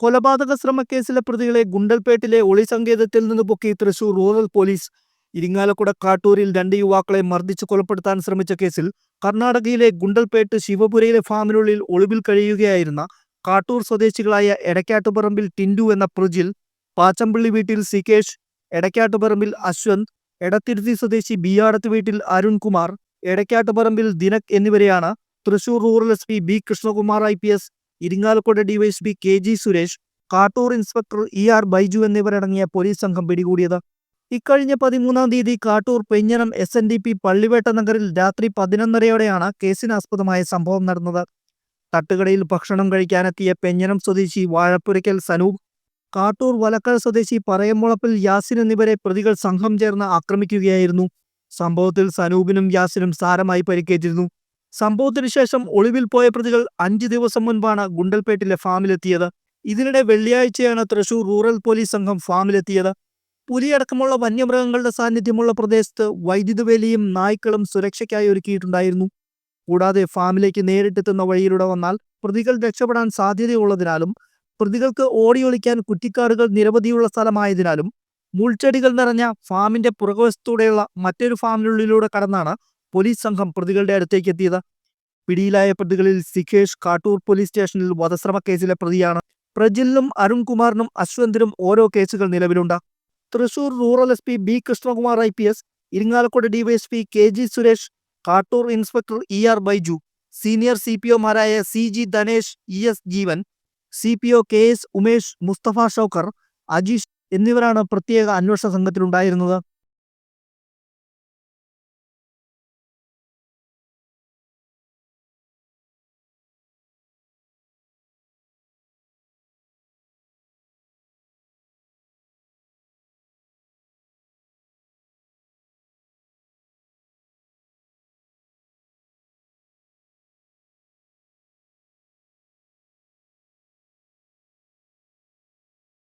കൊലപാതക ശ്രമക്കേസിലെ പ്രതികളെ ഗുണ്ടൽപേട്ടിലെ ഒളി സങ്കേതത്തിൽ നിന്ന് പൊക്കി തൃശൂർ റൂറൽ പോലീസ് ഇരിങ്ങാലക്കുട കാട്ടൂരിൽ രണ്ട് യുവാക്കളെ മർദ്ദിച്ച് കൊലപ്പെടുത്താൻ ശ്രമിച്ച കേസിൽ കർണാടകയിലെ ഗുണ്ടൽപേട്ട് ശിവപുരയിലെ ഫാമിനുള്ളിൽ ഒളിവിൽ കഴിയുകയായിരുന്ന കാട്ടൂർ സ്വദേശികളായ എടക്കാട്ടുപറമ്പിൽ ടിൻഡു എന്ന പ്രജിൽ പാച്ചമ്പള്ളി വീട്ടിൽ സികേഷ് എടക്കാട്ടുപറമ്പിൽ അശ്വന്ത് എടത്തിരുത്തി സ്വദേശി ബിയാടത്ത് വീട്ടിൽ അരുൺകുമാർ എടക്കാട്ടുപറമ്പിൽ ദിനക് എന്നിവരെയാണ് Thrissur rural S P B Krishnakumar I P S Irinjalakuda DYSP K G Suresh Kattoor inspector E R Baiju എന്നിവരടങ്ങിയ പോലീസ് സംഘം പിടികൂടിയത്. ഇക്കഴിഞ്ഞ പതിമൂന്നാം തീയതി Kattoor Penjanam S N D P Pallivetta നഗറിൽ രാത്രി പതിനൊന്നരയോടെയാണ് കേസിനാസ്പദമായ സംഭവം നടന്നത്. തട്ടുകടയിൽ ഭക്ഷണം കഴിക്കാനെത്തിയ പെഞ്ഞനം സ്വദേശി വാഴപ്പുരയ്ക്കൽ സനൂപ് കാട്ടൂർ വലക്കൽ സ്വദേശി പറയമുളപ്പിൽ യാസിൻ എന്നിവരെ പ്രതികൾ സംഘം ചേർന്ന് ആക്രമിക്കുകയായിരുന്നു. സംഭവത്തിൽ സനൂപിനും യാസിനും സാരമായി പരിക്കേറ്റിരുന്നു. സംഭവത്തിനു ശേഷം ഒളിവിൽ പോയ പ്രതികൾ അഞ്ച് ദിവസം മുൻപാണ് ഗുണ്ടൽപേട്ടിലെ ഫാമിലെത്തിയത്. ഇതിനിടെ വെള്ളിയാഴ്ചയാണ് തൃശൂർ റൂറൽ പോലീസ് സംഘം ഫാമിലെത്തിയത്. പുലിയടക്കമുള്ള വന്യമൃഗങ്ങളുടെ സാന്നിധ്യമുള്ള പ്രദേശത്ത് വൈദ്യുതി വേലിയും നായ്ക്കളും സുരക്ഷയ്ക്കായി ഒരുക്കിയിട്ടുണ്ടായിരുന്നു. കൂടാതെ ഫാമിലേക്ക് നേരിട്ടെത്തുന്ന വഴിയിലൂടെ വന്നാൽ പ്രതികൾ രക്ഷപ്പെടാൻ സാധ്യതയുള്ളതിനാലും പ്രതികൾക്ക് ഓടിയൊളിക്കാൻ കുറ്റിക്കാറുകൾ നിരവധിയുള്ള സ്ഥലമായതിനാലും മുൾച്ചെടികൾ നിറഞ്ഞ ഫാമിന്റെ പുറകുവശത്തൂടെയുള്ള മറ്റൊരു ഫാമിനുള്ളിലൂടെ കടന്നാണ് പോലീസ് സംഘം പ്രതികളുടെ അടുത്തേക്ക് എത്തിയത്. പിടിയിലായ പ്രതികളിൽ സിഖേഷ് കാട്ടൂർ പോലീസ് സ്റ്റേഷനിൽ വധശ്രമ കേസിലെ പ്രതിയാണ്. പ്രജിലിനും അരുൺകുമാറിനും അശ്വന്തിനും ഓരോ കേസുകൾ നിലവിലുണ്ട്. Thrissur rural S P B Krishnakumar I P S Irinjalakuda DYSP K G Suresh Kattoor inspector E R Baiju senior C P ഒമാരായ C G Dhanesh E S Jeevan C P O K S Umesh Mustafa Shoukar Ajeesh എന്നിവരാണ് പ്രത്യേക അന്വേഷണ സംഘത്തിലുണ്ടായിരുന്നത്.